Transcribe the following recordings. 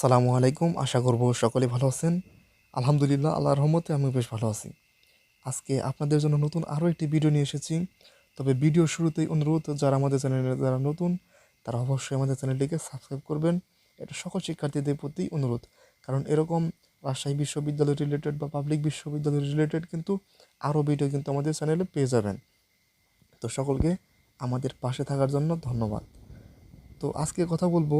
আসসালামু আলাইকুম। আশা করব সকলে ভালো আছেন। আলহামদুলিল্লাহ, আল্লাহর রহমতে আমি বেশ ভালো আছি। আজকে আপনাদের জন্য নতুন আরও একটি ভিডিও নিয়ে এসেছি। তবে ভিডিও শুরুতেই অনুরোধ, যারা আমাদের চ্যানেলে যারা নতুন, তারা অবশ্যই আমাদের চ্যানেলটিকে সাবস্ক্রাইব করবেন। এটা সকল শিক্ষার্থীদের প্রতি অনুরোধ। কারণ এরকম রাজশাহী বিশ্ববিদ্যালয় রিলেটেড বা পাবলিক বিশ্ববিদ্যালয় রিলেটেড কিন্তু আরও ভিডিও কিন্তু আমাদের চ্যানেলে পেয়ে যাবেন। তো সকলকে আমাদের পাশে থাকার জন্য ধন্যবাদ। তো আজকে কথা বলব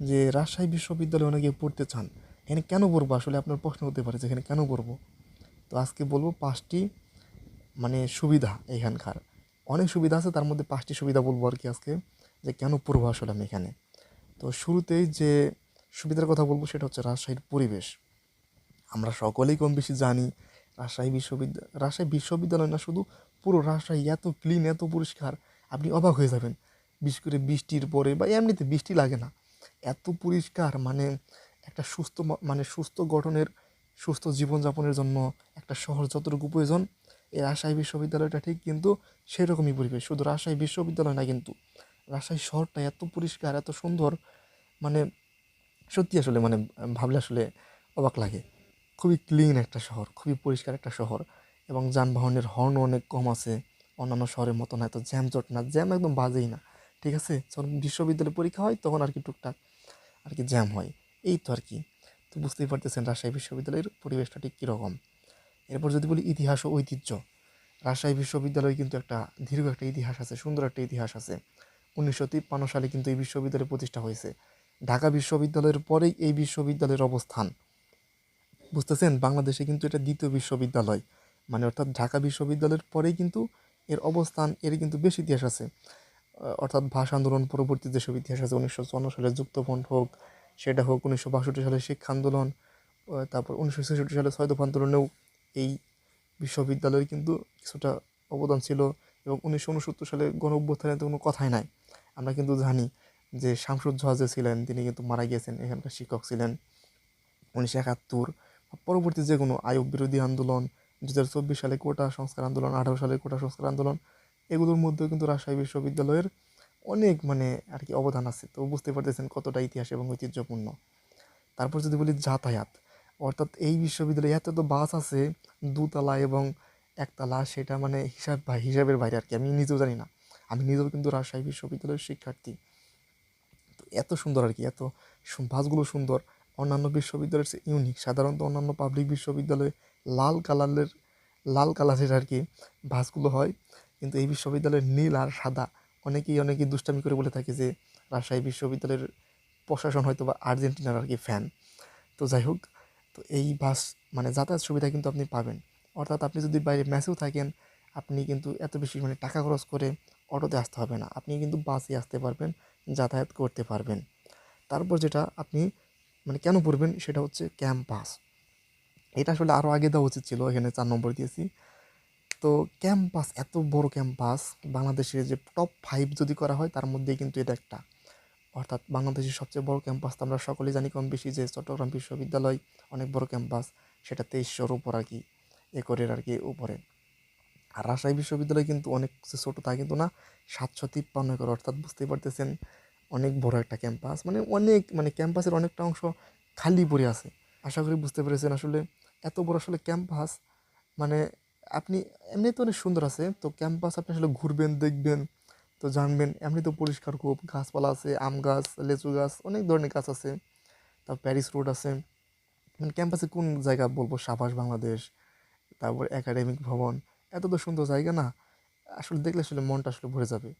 যে রাজশাহী বিশ্ববিদ্যালয়ে অনেকে পড়তে চান, এখানে কেন পড়ব? আসলে আপনার প্রশ্ন হতে পারে যে এখানে কেন পড়ব? তো আজকে বলব পাঁচটি মানে সুবিধা এখানকার। অনেক সুবিধা আছে, তার মধ্যে পাঁচটি সুবিধা বলব আর কি আজকে, যে কেন পড়ব আসলে আমি এখানে। তো শুরুতেই যে সুবিধার কথা বলব সেটা হচ্ছে রাজশাহীর পরিবেশ। আমরা সকলেই কম বেশি জানি, রাজশাহী বিশ্ববিদ্যালয় রাজশাহী বিশ্ববিদ্যালয় না শুধু পুরো রাজশাহী এত ক্লিন এত পরিষ্কার, আপনি অবাক হয়ে যাবেন। বিশেষ করে বৃষ্টির পরে বা এমনিতে বৃষ্টি লাগে না। এত পরিষ্কার মানে একটা সুস্থ মানে সুস্থ গঠনের, সুস্থ জীবনযাপনের জন্য একটা শহর যতটুকু প্রয়োজন, এই রাজশাহী বিশ্ববিদ্যালয়টা ঠিক কিন্তু সেরকমই পরিবেশ। শুধু রাজশাহী বিশ্ববিদ্যালয় না কিন্তু রাজশাহী শহরটা এত পরিষ্কার, এত সুন্দর মানে সত্যি আসলে মানে ভাবলে আসলে অবাক লাগে। খুবই ক্লিন একটা শহর, খুবই পরিষ্কার একটা শহর এবং যানবাহনের হর্নও অনেক কম আছে। অন্যান্য শহরের মতো না, এত জ্যামজট না, জ্যাম একদম বাজেই না। ঠিক আছে? যখন বিশ্ববিদ্যালয়ে পরীক্ষা হয় তখন আর কি টুকটাক আর কি জ্যাম হয়। এই তো আর কি। তো বুঝতেই পারতেছেন রাজশাহী বিশ্ববিদ্যালয়ের পরিবেশটা ঠিক কীরকম। এরপর যদি বলি ইতিহাস ও ঐতিহ্য। রাজশাহী বিশ্ববিদ্যালয়ে কিন্তু একটা দীর্ঘ একটা ইতিহাস আছে, সুন্দর একটা ইতিহাস আছে। উনিশশো তিপ্পান্ন সালে কিন্তু এই বিশ্ববিদ্যালয় প্রতিষ্ঠা হয়েছে। ঢাকা বিশ্ববিদ্যালয়ের পরেই এই বিশ্ববিদ্যালয়ের অবস্থান। বুঝতেছেন? বাংলাদেশে কিন্তু এটা দ্বিতীয় বিশ্ববিদ্যালয়। মানে অর্থাৎ ঢাকা বিশ্ববিদ্যালয়ের পরেই কিন্তু এর অবস্থান, এর কিন্তু বেশ ইতিহাস আছে। অর্থাৎ ভাষা আন্দোলন পরবর্তী যেসব ইতিহাস আছে, উনিশশো চুয়ান্ন সালে যুক্তফ্রন্ট হোক, সেটা হোক, উনিশশো বাষট্টি সালে শিক্ষা আন্দোলন তারপর উনিশশো ছেষট্টি সালে ছয়দফা আন্দোলনেও এই বিশ্ববিদ্যালয়ের কিন্তু কিছুটা অবদান ছিল এবং উনিশশো উনসত্তর সালে গণ তো কোনো কথাই নাই। আমরা কিন্তু জানি যে শামসুজ্জোহা যে ছিলেন, তিনি কিন্তু মারা গিয়েছেন, এখানকার শিক্ষক ছিলেন। উনিশশো একাত্তর, পরবর্তী যে কোনো আয়োগ বিরোধী আন্দোলন দু হাজার চব্বিশ সালে কোটা সংস্কার আন্দোলন, আঠারো সালে কোটা সংস্কার আন্দোলন এগুলোর মধ্যেও কিন্তু রাজশাহী বিশ্ববিদ্যালয়ের অনেক মানে আর কি অবদান আছে। তো বুঝতে পারতেছেন কতটা ইতিহাস এবং ঐতিহ্যপূর্ণ। তারপর যদি বলি যাতায়াত, অর্থাৎ এই বিশ্ববিদ্যালয়ে এত তো বাস আছে, দুতলা এবং একতলা, সেটা মানে হিসাব হিসাবের বাইরে আর কি, আমি নিজেও জানি না। আমি নিজেও কিন্তু রাজশাহী বিশ্ববিদ্যালয়ের শিক্ষার্থী। তো এত সুন্দর আর কি, এত বাসগুলো সুন্দর। অন্যান্য বিশ্ববিদ্যালয়ের ইউনিক সাধারণত অন্যান্য পাবলিক বিশ্ববিদ্যালয়ে লাল কালারের লাল কালারের আর কি বাসগুলো হয়। কিন্তু এই বিশ্ববিদ্যালয়ের নীল আর সাদা অনেকেই অনেকেই দুষ্টামি করে বলে থাকে যে রাজশাহী বিশ্ববিদ্যালয়ের প্রশাসন হয়তো বা আর্জেন্টিনার আর কি ফ্যান তো যাই হোক, তো এই বাস মানে যাতায়াত সুবিধা কিন্তু আপনি পাবেন। অর্থাৎ আপনি যদি বাইরে ম্যাচেও থাকেন, আপনি কিন্তু এত বেশি মানে টাকা খরচ করে অটোতে আসতে হবে না। আপনি কিন্তু বাসে আসতে পারবেন, যাতায়াত করতে পারবেন। তারপর যেটা আপনি মানে কেন পড়বেন সেটা হচ্ছে ক্যাম্পাস। এটা আসলে আরও আগে দেওয়া উচিত ছিল, এখানে চার নম্বর দিয়েছি। তো ক্যাম্পাস, এত বড় ক্যাম্পাস, বাংলাদেশের যে টপ ফাইভ যদি করা হয়, তার মধ্যেই কিন্তু এটা একটা। অর্থাৎ বাংলাদেশের সবচেয়ে বড় ক্যাম্পাস তো আমরা সকলেই জানি, কম বেশি যে চট্টগ্রাম বিশ্ববিদ্যালয়, অনেক বড় ক্যাম্পাস সেটা তেইশশোর উপর আর কি একরের আর কি উপরে। আর রাজশাহী বিশ্ববিদ্যালয় কিন্তু অনেক ছোটো, তা কিন্তু না, সাতশো তিপ্পান্ন একর, অর্থাৎ বুঝতেই পারতেছেন, অনেক বড় একটা ক্যাম্পাস। মানে অনেক মানে ক্যাম্পাসের অনেকটা অংশ খালি পড়ে আছে। আশা করি বুঝতে পেরেছেন, আসলে এত বড় আসলে ক্যাম্পাস মানে আপনি এমনি তো অনেক সুন্দর আছে, তো ক্যাম্পাস আপনি আসলে ঘুরবেন, দেখবেন, তো জানবেন। এমনি তো পরিষ্কার খুব, গাছপালা আছে, আম গাছ, লেচু গাছ, অনেক ধরনের গাছ আছে তারপর প্যারিস রোড আছে। মানে ক্যাম্পাসে কোন জায়গা বলব? সাবাস বাংলাদেশ, তারপর একাডেমিক ভবন, এত তো সুন্দর জায়গা না, আসলে দেখলে আসলে মনটা আসলে ভরে যাবে।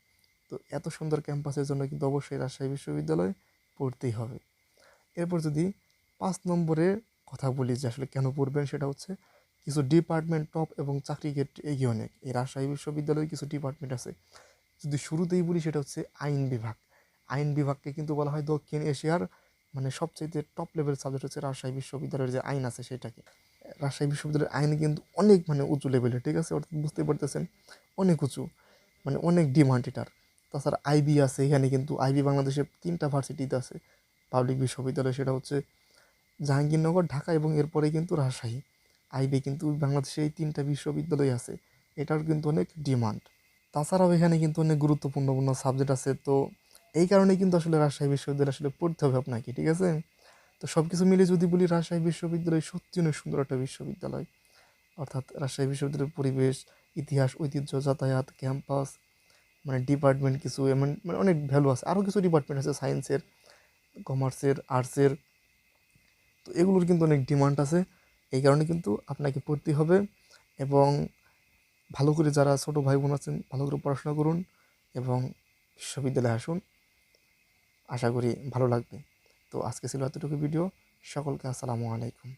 তো এত সুন্দর ক্যাম্পাসের জন্য কিন্তু অবশ্যই রাজশাহী বিশ্ববিদ্যালয় পড়তেই হবে। এরপর যদি পাঁচ নম্বরের কথা বলি যে আসলে কেন পড়বেন সেটা হচ্ছে কিছু ডিপার্টমেন্ট টপ এবং চাকরি ক্ষেত্রে এগিয়ে অনেক। এই রাজশাহী বিশ্ববিদ্যালয়ে কিছু ডিপার্টমেন্ট আছে। যদি শুরুতেই বলি সেটা হচ্ছে আইন বিভাগ। আইন বিভাগকে কিন্তু বলা হয় দক্ষিণ এশিয়ার মানে সবচেয়ে টপ লেভেল সাবজেক্ট হচ্ছে রাজশাহী বিশ্ববিদ্যালয়ের যে আইন আছে সেটাকে। রাজশাহী বিশ্ববিদ্যালয়ের আইন কিন্তু অনেক মানে উঁচু লেভেলের ঠিক আছে? অর্থাৎ বুঝতে পারতেছেন? অনেক উঁচু মানে অনেক ডিমান্ড এটার। তাছাড়া আইবি আছে, এখানে কিন্তু আইবি বাংলাদেশের তিনটা ভার্সিটিতে আছে। পাবলিক বিশ্ববিদ্যালয় সেটা হচ্ছে জাহাঙ্গীরনগর, ঢাকা এবং এরপরে কিন্তু রাজশাহী। আইবি কিন্তু বাংলাদেশে এই তিনটা বিশ্ববিদ্যালয় আছে। এটার কিন্তু অনেক ডিমান্ড। তাছাড়াও এখানে কিন্তু অনেক গুরুত্বপূর্ণপূর্ণ সাবজেক্ট আছে। তো এই কারণে কিন্তু আসলে রাজশাহী বিশ্ববিদ্যালয় আসলে পড়তে হবে আপনাকে, ঠিক আছে? তো সব কিছু মিলে যদি বলি রাজশাহী বিশ্ববিদ্যালয় সত্যি অনেক সুন্দর একটা বিশ্ববিদ্যালয়। অর্থাৎ রাজশাহী বিশ্ববিদ্যালয়ের পরিবেশ, ইতিহাস, ঐতিহ্য, যাতায়াত, ক্যাম্পাস মানে ডিপার্টমেন্ট কিছু, এমন মানে অনেক ভ্যালু আছে। আরও কিছু ডিপার্টমেন্ট আছে সায়েন্সের কমার্সের আর্টসের তো এগুলোর কিন্তু অনেক ডিমান্ড আছে। এই কারণে কিন্তু আপনাকে পড়তে হবে এবং ভালো করে যারা ছোটো ভাই বোন আছেন, ভালো করে পড়াশোনা করুন এবং বিশ্ববিদ্যালয়ে আসুন। আশা করি ভালো লাগবে। তো আজকে ছিল এতটুকু ভিডিও। সকলকে আসসালামু আলাইকুম।